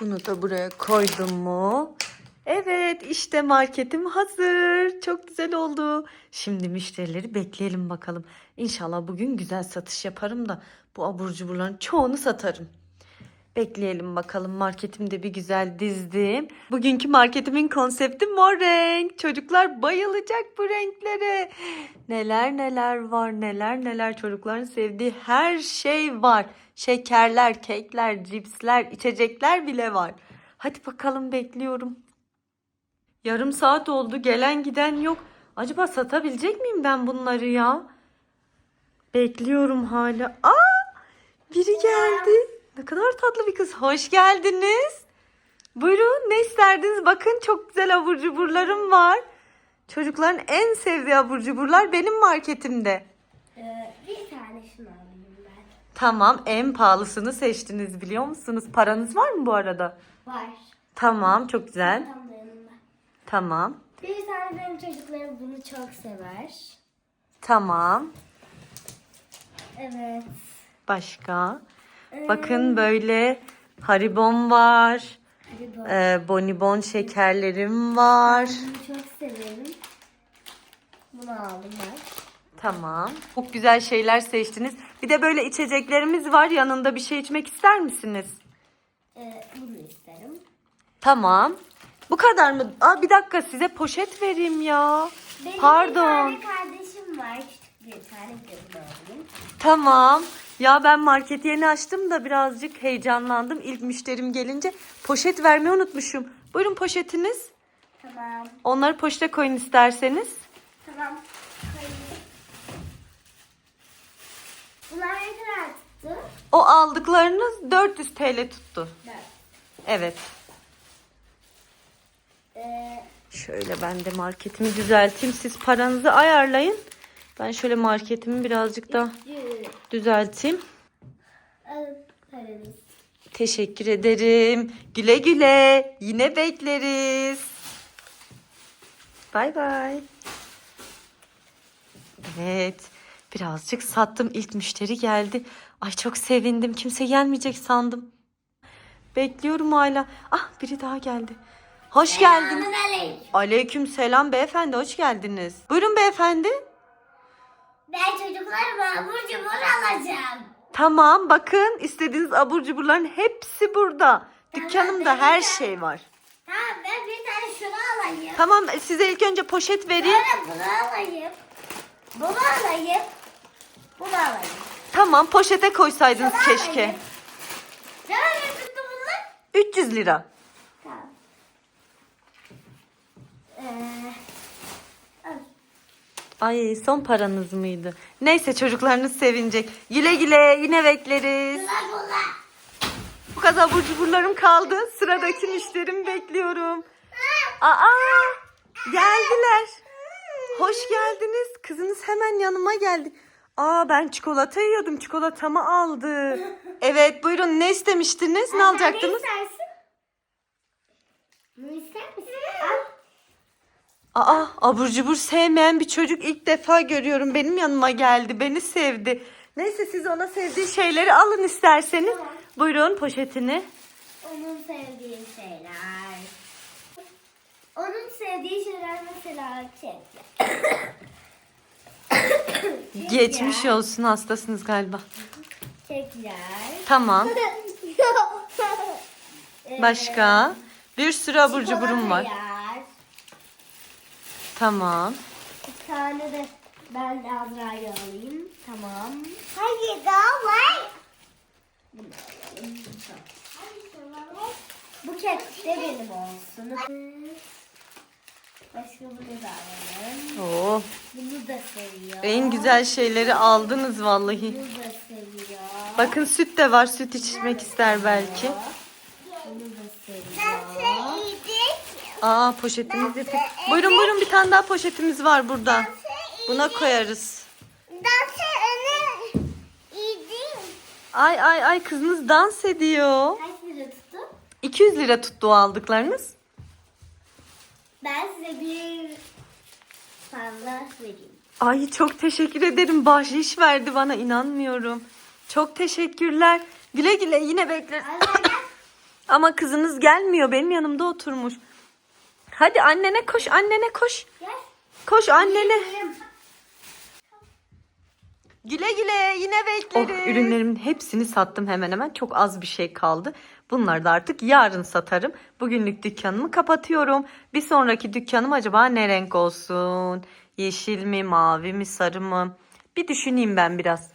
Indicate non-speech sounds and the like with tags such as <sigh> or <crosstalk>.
Bunu da buraya koydum mu? Evet işte marketim hazır. Çok güzel oldu. Şimdi müşterileri bekleyelim bakalım. İnşallah bugün güzel satış yaparım da bu abur cuburların çoğunu satarım. Bekleyelim bakalım marketimde bir güzel dizdim. Bugünkü marketimin konsepti mor renk. Çocuklar bayılacak bu renklere. Neler neler var neler neler çocukların sevdiği her şey var. Şekerler, kekler, cipsler, içecekler bile var. Hadi bakalım bekliyorum. Yarım saat oldu gelen giden yok. Acaba satabilecek miyim ben bunları ya? Bekliyorum hala. Aa! Biri geldi. Ne kadar tatlı bir kız. Hoş geldiniz. Buyurun ne isterdiniz? Bakın çok güzel abur cuburlarım var. Çocukların en sevdiği abur cuburlar benim marketimde. Ee, bir tane şunu alayım ben. Tamam en pahalısını seçtiniz biliyor musunuz? Paranız var mı bu arada? Var. Tamam çok güzel. Tam da yanımda. Tamam. Bir tane benim çocuklarım bunu çok sever. Tamam. Evet. Başka? Bakın böyle haribon var. Hadi bak. Ee, bonibon şekerlerim var. Bunu çok severim. Bunu aldım ben. Tamam. Çok güzel şeyler seçtiniz. Bir de böyle içeceklerimiz var. Yanında bir şey içmek ister misiniz? Ee, bunu isterim. Tamam. Bu kadar mı? Aa, bir dakika size poşet vereyim ya. Benim Pardon. bir tane kardeşim var. Küçük bir tane alayım. Tamam. Ya ben marketi yeni açtım da birazcık heyecanlandım. İlk müşterim gelince poşet vermeyi unutmuşum. Buyurun poşetiniz. Tamam. Onları poşete koyun isterseniz. Tamam. Bunlar ne kadar tuttu? O aldıklarınız 400 TL tuttu. Evet. Ee, Şöyle ben de marketimi düzelteyim. Siz paranızı ayarlayın. Ben şöyle marketimi birazcık da yüz. Düzelteyim. Paranız. Teşekkür ederim. Güle güle. Yine bekleriz. Bay bay. Evet. Birazcık sattım. İlk müşteri geldi. Ay çok sevindim. Kimse gelmeyecek sandım. Bekliyorum hala. Ah biri daha geldi. Hoş geldiniz. Aleyküm selam beyefendi. Hoş geldiniz. Buyurun beyefendi. Ben çocuklarıma abur cubur alacağım. Tamam bakın istediğiniz abur cuburların hepsi burada. Dükkanımda her şey var. Tamam ben bir tane şunu alayım. Tamam size ilk önce poşet vereyim. Sonra bunu alayım. Bunu alayım. Bunu alayım. Tamam poşete koysaydınız Bunu keşke. alayım. Ne bunlar? 300 lira. Tamam. Ee, al. Ay son paranız mıydı? Neyse çocuklarınız sevinecek. Güle güle yine bekleriz. Bu kadar abur cuburlarım kaldı. Sıradaki müşterimi bekliyorum. Aa geldiler. Hoş geldiniz. Kızınız hemen yanıma geldi. Aa ben çikolata yiyordum. Çikolatamı aldı. Evet buyurun ne istemiştiniz? Ne alacaktınız? Ne istersin? Bunu ister misin? Al. Aa abur cubur sevmeyen bir çocuk ilk defa görüyorum. Benim yanıma geldi. Beni sevdi. Neyse siz ona sevdiği şeyleri alın isterseniz. Tamam. Buyurun poşetini. Onun sevdiği şeyler. Onun sevdiği şeyler mesela kek. <coughs> Geçmiş olsun hastasınız galiba. Kekler. Tamam. <laughs> Başka? Bir sürü abur cuburum var. yer. Tamam. Bir tane de ben de Azra'yı alayım. Tamam. Hayır daha var. Bunu alalım. Bu kek de benim olsun. Başka bunu da alalım. Oo, Bunu da seviyor. en güzel şeyleri aldınız vallahi. Bunu da seviyor. Bakın süt de var. Süt içmek ister belki. Bunu da seviyor. Aa poşetimiz de. Buyurun buyurun bir tane daha poşetimiz var burada. Buna koyarız. Ay ay ay kızınız dans ediyor. Kaç lira tuttu? 200 lira tuttu o aldıklarınız. Ben size bir fazla vereyim. Ay çok teşekkür ederim. Bahşiş verdi bana inanmıyorum. Çok teşekkürler. Güle güle yine bekleriz. Ama kızınız gelmiyor. Benim yanımda oturmuş. Hadi annene koş, annene koş. Koş annene. Güle güle yine bekleriz. Oh, ürünlerimin hepsini sattım hemen hemen. Çok az bir şey kaldı. Bunları da artık yarın satarım. Bugünlük dükkanımı kapatıyorum. Bir sonraki dükkanım acaba ne renk olsun? Yeşil mi, mavi mi, sarı mı? Bir düşüneyim ben biraz.